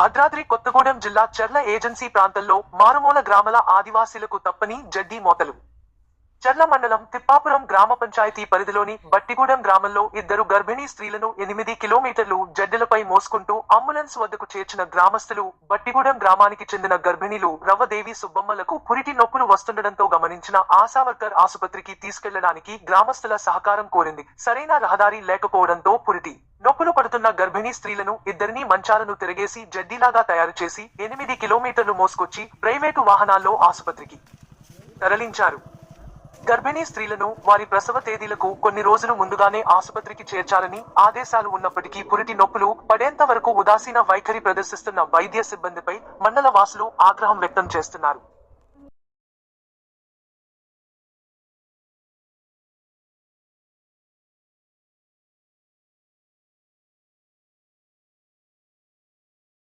భద్రాద్రి కొత్తగూడెం జిల్లా చెర్ల ఏజెన్సీ ప్రాంతంలో మారుమూల గ్రామాల ఆదివాసీలకు తప్పని జడ్డీ మోతలు. చెర్ల మండలం తిప్పాపురం గ్రామ పంచాయతీ పరిధిలోని బట్టిగూడెం గ్రామంలో ఇద్దరు గర్భిణీ స్త్రీలను ఎనిమిది కిలోమీటర్లు జడ్డెలపై మోసుకుంటూ అంబులెన్స్ వద్దకు చేర్చిన గ్రామస్తులు బట్టిగూడెం గ్రామానికి చెందిన గర్భిణీలు రవ్వదేవి సుబ్బమ్మలకు పురిటి నొప్పులు వస్తుండటంతో గమనించిన ఆశావర్కర్ ఆసుపత్రికి తీసుకెళ్ళడానికి గ్రామస్తుల సహకారం కోరింది. సరైన రహదారి లేకపోవడంతో పురిటి నొప్పులు పడుతున్న గర్భిణీ స్త్రీలను ఇద్దరిని మంచాలను తిరగేసి జడ్డీలాగా తయారు చేసి ఎనిమిది కిలోమీటర్లు మోసుకొచ్చి ప్రైవేటు వాహనాల్లో ఆసుపత్రికి తరలించారు. గర్భిణీ స్త్రీలను వారి ప్రసవ తేదీలకు కొన్ని రోజులు ముందుగానే ఆసుపత్రికి చేర్చాలని ఆదేశాలు ఉన్నప్పటికీ పురిటి నొప్పులు పడేంత వరకు ఉదాసీన వైఖరి ప్రదర్శిస్తున్న వైద్య సిబ్బందిపై మండల వాసులు ఆగ్రహం వ్యక్తం చేస్తున్నారు.